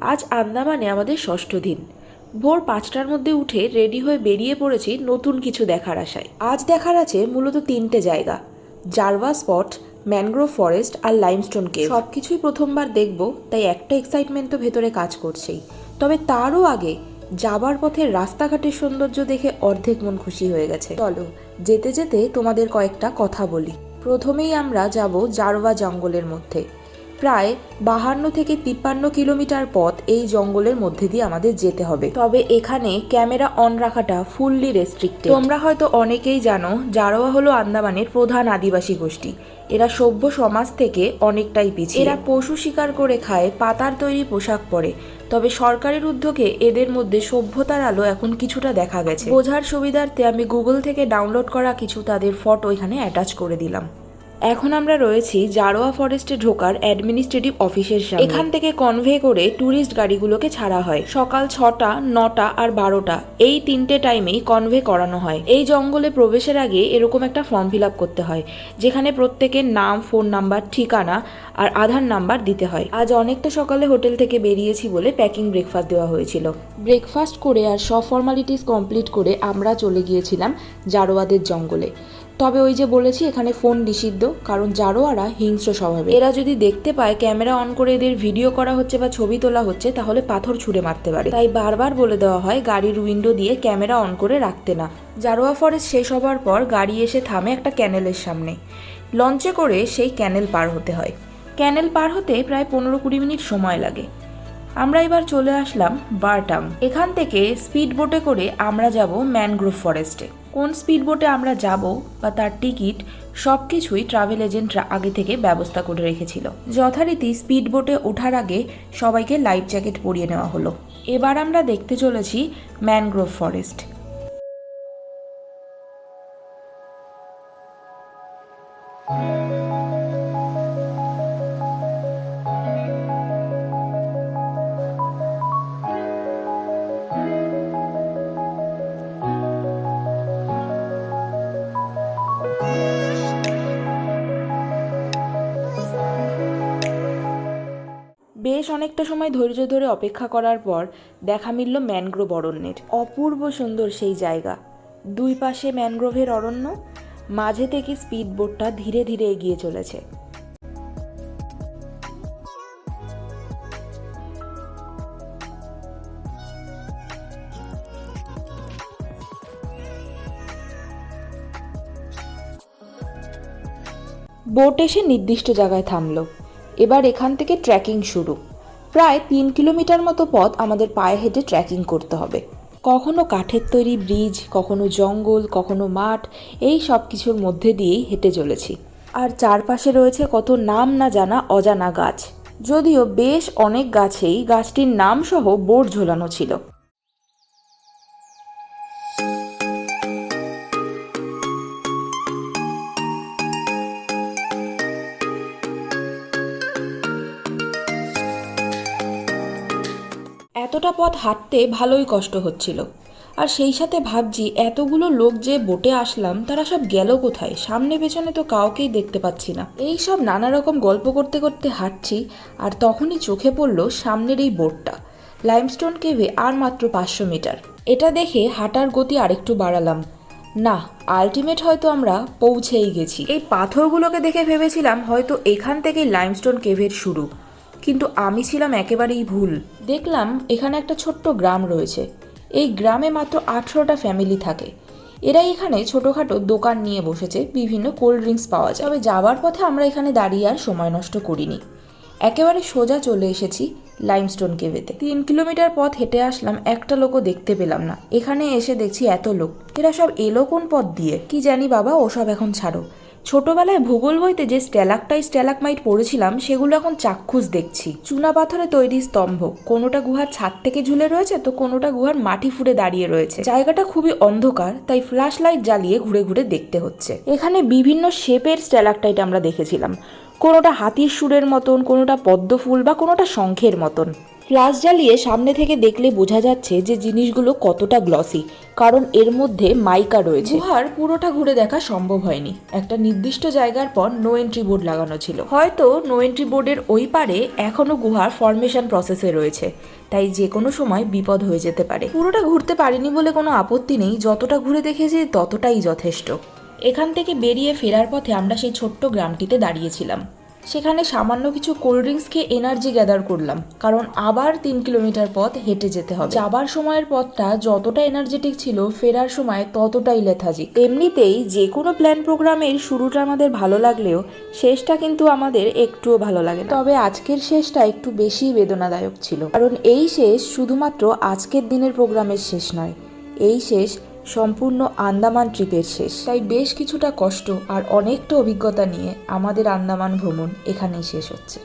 আজ আন্দামানে আমাদের ষষ্ঠ দিন। ভোর পাঁচটার মধ্যে উঠে রেডি হয়ে বেরিয়ে পড়েছি নতুন কিছু দেখার আশায়। আজ দেখার আছে মূলত তিনটে জায়গা। জারভা স্পট, ম্যানগ্রোভ ফরেস্ট আর লাইমস্টোন কেভ সব কিছুই প্রথমবার দেখব, তাই একটা এক্সাইটমেন্ট তো ভেতরে কাজ করছেই। তবে তারও আগে যাবার পথে রাস্তাঘাটের সৌন্দর্য দেখে অর্ধেক মন খুশি হয়ে গেছে। চলো, যেতে যেতে তোমাদের কয়েকটা কথা বলি। প্রথমেই আমরা যাব জারোয়া জঙ্গলের মধ্যে। প্রায় বাহান্ন থেকে তিপ্পান্ন কিলোমিটার পথ এই জঙ্গলের মধ্যে দিয়ে আমাদের যেতে হবে। তবে এখানে ক্যামেরা অন রাখাটা ফুললি রেস্ট্রিক্টেড তোমরা হয়তো অনেকেই জানো, জারোয়া হলো আন্দামানের প্রধান আদিবাসী গোষ্ঠী। এরা সভ্য সমাজ থেকে অনেকটাই পিছিয়ে। এরা পশু শিকার করে খায়, পাতার তৈরি পোশাক পরে। তবে সরকারের উদ্যোগে এদের মধ্যে সভ্যতার আলো এখন কিছুটা দেখা গেছে। বোঝার সুবিধার্থে আমি গুগল থেকে ডাউনলোড করা কিছু তাদের ফটো এখানে অ্যাটাচ করে দিলাম। এখন আমরা রয়েছি জারোয়া ফরেস্টে ঢোকার অ্যাডমিনিস্ট্রেটিভ অফিসের সামনে। এখান থেকে কনভে করে ট্যুরিস্ট গাড়িগুলোকে ছাড়া হয়। সকাল ছটা, নটা আর বারোটা, এই তিনটে টাইমেই কনভে করানো হয়। এই জঙ্গলে প্রবেশের আগে এরকম একটা ফর্ম ফিল আপ করতে হয়, যেখানে প্রত্যেকের নাম ফোন নাম্বার ঠিকানা আর আধার নাম্বার দিতে হয়। আজ অনেকটা সকালে হোটেল থেকে বেরিয়েছি বলে প্যাকিং ব্রেকফাস্ট দেওয়া হয়েছিল। ব্রেকফাস্ট করে আর সব ফর্মালিটিস কমপ্লিট করে আমরা চলে গিয়েছিলাম জারোয়াদের জঙ্গলে। তবে ওই যে বলেছি, এখানে ফোন নিষিদ্ধ, কারণ জারোয়ারা হিংস্র স্বভাবে এরা যদি দেখতে পায়, ক্যামেরা অন করে এদের ভিডিও করা হচ্ছে বা ছবি তোলা হচ্ছে, তাহলে পাথর ছুঁড়ে মারতে পারে। তাই বারবার বলে দেওয়া হয়, গাড়ির উইন্ডো দিয়ে ক্যামেরা অন করে রাখতে না। জারোয়া ফরেস্ট শেষ হবার পর গাড়ি এসে থামে একটা ক্যানেলের সামনে। লঞ্চে করে সেই ক্যানেল পার হতে হয়। ক্যানেল পার হতে প্রায় পনেরো কুড়ি মিনিট সময় লাগে। আমরা এবার চলে আসলাম বারটাম। এখান থেকে স্পিড বোটে করে আমরা যাব ম্যানগ্রোভ ফরেস্টে। কোন স্পিড বোটে আমরা যাব বা তার টিকিট সব কিছুই ট্রাভেল এজেন্টরা আগে থেকে ব্যবস্থা করে রেখেছিল। যথারীতি স্পিড বোটে ওঠার আগে সবাইকে লাইফ জ্যাকেট পরিয়ে নেওয়া হলো। এবার আমরা দেখতে চলেছি ম্যানগ্রোভ ফরেস্ট। বেশ অনেকটা সময় ধৈর্য ধরে অপেক্ষা করার পর দেখা মিলল ম্যানগ্রোভ অরণ্যের। অপূর্ব সুন্দর সেই জায়গা। দুই পাশে ম্যানগ্রোভের অরণ্য, মাঝে থেকে স্পিড বোটটা ধীরে ধীরে এগিয়ে চলেছে। বোট এসে নির্দিষ্ট জায়গায় থামলো। এবার এখান থেকে ট্রেকিং শুরু। প্রায় তিন কিলোমিটার মতো পথ আমাদের পায়ে হেঁটে ট্রেকিং করতে হবে। কখনো কাঠের তৈরি ব্রিজ, কখনো জঙ্গল, কখনো মাঠ, এই সব কিছুর মধ্যে দিয়েই হেঁটে চলেছি। আর চারপাশে রয়েছে কত নাম না জানা অজানা গাছ। যদিও বেশ অনেক গাছেই গাছটির নামসহ বোর্ড ঝোলানো ছিল। এতটা পথ হাঁটতে ভালোই কষ্ট হচ্ছিল। আর সেই সাথে ভাবছি, এতগুলো লোক যে বোটে আসলাম, তারা সব গেল কোথায়? সামনে পেছনে তো কাউকেই দেখতে পাচ্ছি না। এই সব নানা রকম গল্প করতে করতে হাঁটছি, আর তখনই চোখে পড়ল সামনের এই বোটটা। লাইমস্টোন কেভে আর মাত্র পাঁচশো মিটার। এটা দেখে হাঁটার গতি আরেকটু বাড়ালাম। না আলটিমেট হয়তো আমরা পৌঁছেই গেছি। এই পাথরগুলোকে দেখে ভেবেছিলাম হয়তো এখান থেকেই লাইমস্টোন কেভের শুরু। কিন্তু আমি ছিলাম একেবারেই ভুল। দেখলাম এখানে একটা ছোট্ট গ্রাম রয়েছে। এই গ্রামে মাত্র আঠেরোটা ফ্যামিলি থাকে। এরা এখানে ছোটোখাটো দোকান নিয়ে বসেছে, বিভিন্ন কোল্ড ড্রিঙ্কস পাওয়া যায়। তবে যাবার পথে আমরা এখানে দাঁড়িয়ে আর সময় নষ্ট করিনি। একেবারে সোজা চলে এসেছি লাইমস্টোন কেভেতে তিন কিলোমিটার পথ হেঁটে আসলাম, একটা লোকও দেখতে পেলাম না। এখানে এসে দেখছি এত লোক। এরা সব এলো কোন পথ দিয়ে? কি জানি বাবা, ওসব এখন ছাড়ো। ছোটবেলায় ভূগোল বইতে যে স্ট্যালাকটাই স্ট্যালাকমাইট পড়েছিলাম, সেগুলো এখন চাক্ষুষ দেখছি। চুনা পাথরে তৈরি স্তম্ভ, কোনোটা গুহার ছাদ থেকে ঝুলে রয়েছে তো কোনোটা গুহার মাটি ফুটে দাঁড়িয়ে রয়েছে। জায়গাটা খুবই অন্ধকার, তাই ফ্ল্যাশ লাইট জ্বালিয়ে ঘুরে ঘুরে দেখতে হচ্ছে। এখানে বিভিন্ন শেপের স্ট্যালাকটাইট আমরা দেখেছিলাম। কোনোটা হাতির সুরের মতন, কোনোটা পদ্ম ফুল বা কোনোটা শঙ্খের মতন। ফ্লাশ জ্বালিয়ে সামনে থেকে দেখলে বোঝা যাচ্ছে যে জিনিসগুলো কতটা গ্লসি কারণ এর মধ্যে মাইকা রয়েছে। গুহার পুরোটা ঘুরে দেখা সম্ভব হয়নি। একটা নির্দিষ্ট জায়গার পর নো এন্ট্রি বোর্ড লাগানো ছিল। হয়তো নো এন্ট্রি বোর্ডের ওই পারে এখনও গুহার ফরমেশন প্রসেসে রয়েছে, তাই যে কোনো সময় বিপদ হয়ে যেতে পারে। পুরোটা ঘুরতে পারিনি বলে কোনো আপত্তি নেই, যতটা ঘুরে দেখেছি ততটাই যথেষ্ট। এখান থেকে বেরিয়ে ফেরার পথে আমরা সেই ছোট্ট গ্রামটিতে দাঁড়িয়েছিলাম। সেখানে সামান্য কিছু কোল্ড ড্রিঙ্কস খেয়ে এনার্জি গ্যাদার করলাম, কারণ আবার তিন কিলোমিটার পথ হেঁটে যেতে হবে। যাবার সময়ের পথটা যতটা এনার্জেটিক ছিল, ফেরার সময় ততটাই লেথাজিক এমনিতেই যে কোনো প্ল্যান প্রোগ্রামের শুরুটা আমাদের ভালো লাগলেও, শেষটা কিন্তু আমাদের একটুও ভালো লাগে তবে আজকের শেষটা একটু বেশি বেদনাদায়ক ছিল। কারণ এই শেষ শুধুমাত্র আজকের দিনের প্রোগ্রামের শেষ নয়, এই শেষ সম্পূর্ণ আন্দামান ট্রিপের শেষ। তাই বেশ কিছুটা কষ্ট আর অনেকটা অভিজ্ঞতা নিয়ে আমাদের আন্দামান ভ্রমণ এখানেই শেষ হচ্ছে।